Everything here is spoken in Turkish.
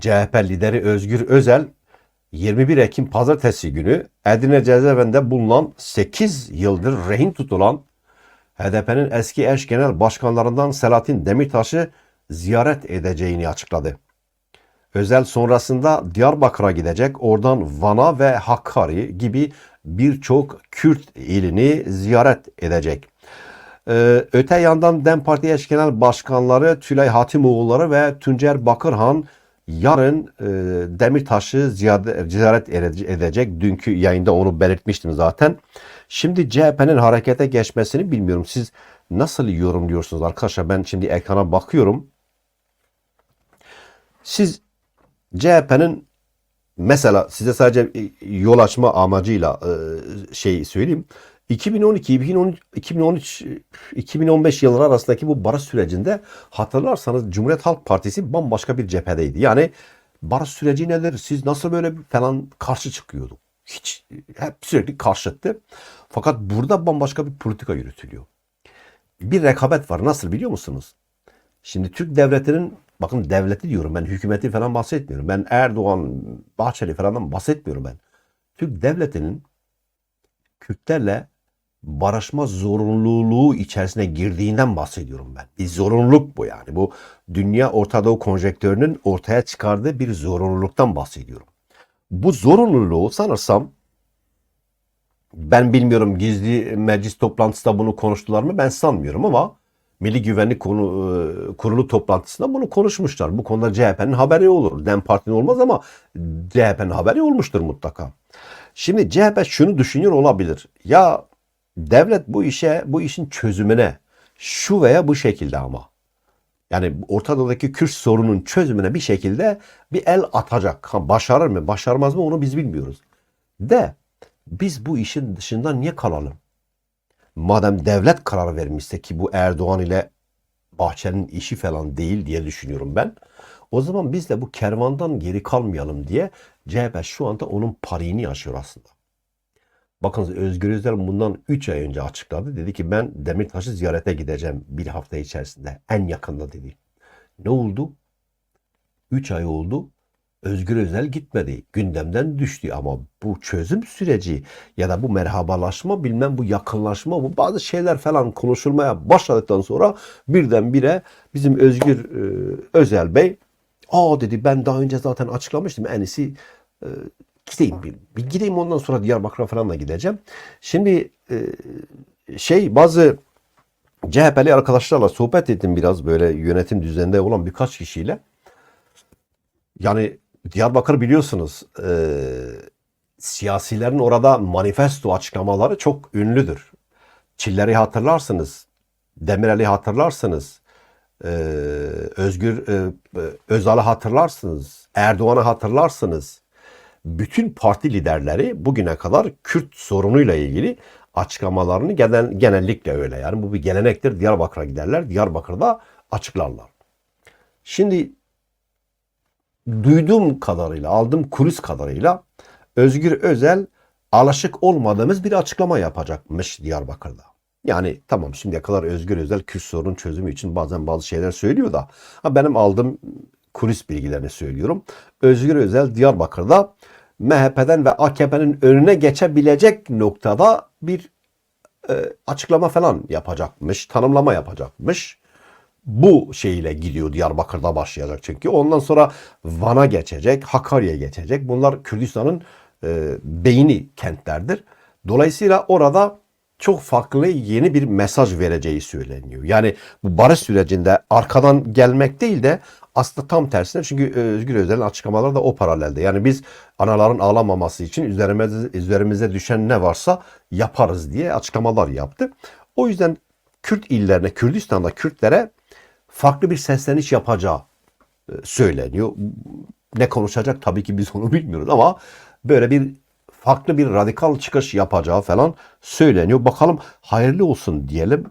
CHP lideri Özgür Özel 21 Ekim pazartesi günü Edirne cezaevinde bulunan 8 yıldır rehin tutulan HDP'nin eski eş genel başkanlarından Selahattin Demirtaş'ı ziyaret edeceğini açıkladı. Özel sonrasında Diyarbakır'a gidecek, oradan Van'a ve Hakkari gibi birçok Kürt ilini ziyaret edecek. Ee, öte yandan DEM Parti eş genel başkanları Tülay Hatimoğulları ve Tuncer Bakırhan yarın e, Demirtaş'ı ziyaret ede- edecek. Dünkü yayında onu belirtmiştim zaten. Şimdi CHP'nin harekete geçmesini bilmiyorum. Siz nasıl yorumluyorsunuz arkadaşlar? Ben şimdi ekrana bakıyorum. Siz CHP'nin mesela size sadece e, yol açma amacıyla e, şey söyleyeyim. 2012, 2013, 2013, 2015 yılları arasındaki bu barış sürecinde hatırlarsanız Cumhuriyet Halk Partisi bambaşka bir cephedeydi. Yani barış süreci nedir? Siz nasıl böyle falan karşı çıkıyordu? Hiç hep sürekli karşıttı. Fakat burada bambaşka bir politika yürütülüyor. Bir rekabet var. Nasıl biliyor musunuz? Şimdi Türk devletinin bakın devleti diyorum ben hükümeti falan bahsetmiyorum. Ben Erdoğan, Bahçeli falan bahsetmiyorum ben. Türk devletinin Kürtlerle barışma zorunluluğu içerisine girdiğinden bahsediyorum ben. Bir zorunluluk bu yani. Bu dünya Orta Doğu konjektörünün ortaya çıkardığı bir zorunluluktan bahsediyorum. Bu zorunluluğu sanırsam ben bilmiyorum gizli meclis toplantısında bunu konuştular mı ben sanmıyorum ama Milli Güvenlik Konu, e, Kurulu toplantısında bunu konuşmuşlar. Bu konuda CHP'nin haberi olur. DEM Parti'nin olmaz ama CHP'nin haberi olmuştur mutlaka. Şimdi CHP şunu düşünüyor olabilir. Ya devlet bu işe, bu işin çözümüne şu veya bu şekilde ama yani ortadaki Kürt sorunun çözümüne bir şekilde bir el atacak. Ha, başarır mı, başarmaz mı onu biz bilmiyoruz. De biz bu işin dışında niye kalalım? Madem devlet karar vermişse ki bu Erdoğan ile Bahçeli'nin işi falan değil diye düşünüyorum ben. O zaman biz de bu kervandan geri kalmayalım diye CHP şu anda onun pariğini yaşıyor aslında. Bakın Özgür Özel bundan 3 ay önce açıkladı. Dedi ki ben Demirtaş'ı ziyarete gideceğim bir hafta içerisinde. En yakında dedi. Ne oldu? 3 ay oldu. Özgür Özel gitmedi. Gündemden düştü ama bu çözüm süreci ya da bu merhabalaşma bilmem bu yakınlaşma bu bazı şeyler falan konuşulmaya başladıktan sonra birdenbire bizim Özgür e, Özel Bey aa dedi ben daha önce zaten açıklamıştım en iyisi e, gideyim bir, bir gideyim ondan sonra Diyarbakır'a falan da gideceğim. Şimdi e, şey bazı CHP'li arkadaşlarla sohbet ettim biraz böyle yönetim düzeninde olan birkaç kişiyle. Yani Diyarbakır biliyorsunuz e, siyasilerin orada manifesto açıklamaları çok ünlüdür. Çiller'i hatırlarsınız, Demirel'i hatırlarsınız, e, Özgür e, Özal'ı hatırlarsınız, Erdoğan'ı hatırlarsınız. Bütün parti liderleri bugüne kadar Kürt sorunuyla ilgili açıklamalarını genel, genellikle öyle. Yani bu bir gelenektir. Diyarbakır'a giderler, Diyarbakır'da açıklarlar. Şimdi duyduğum kadarıyla, aldığım kulis kadarıyla Özgür Özel alışık olmadığımız bir açıklama yapacakmış Diyarbakır'da. Yani tamam şimdiye kadar Özgür Özel Kürt sorunun çözümü için bazen bazı şeyler söylüyor da benim aldığım kulis bilgilerini söylüyorum. Özgür Özel Diyarbakır'da MHP'den ve AKP'nin önüne geçebilecek noktada bir e, açıklama falan yapacakmış, tanımlama yapacakmış bu şeyle gidiyor Diyarbakır'da başlayacak çünkü. Ondan sonra Van'a geçecek, Hakkari'ye geçecek. Bunlar Kürdistan'ın e, beyni kentlerdir. Dolayısıyla orada çok farklı yeni bir mesaj vereceği söyleniyor. Yani bu barış sürecinde arkadan gelmek değil de aslında tam tersine çünkü Özgür Özel'in açıklamaları da o paralelde. Yani biz anaların ağlamaması için üzerimize, üzerimize düşen ne varsa yaparız diye açıklamalar yaptı. O yüzden Kürt illerine, Kürdistan'da Kürtlere farklı bir sesleniş yapacağı e, söyleniyor. Ne konuşacak tabii ki biz onu bilmiyoruz ama böyle bir farklı bir radikal çıkış yapacağı falan söyleniyor. Bakalım hayırlı olsun diyelim.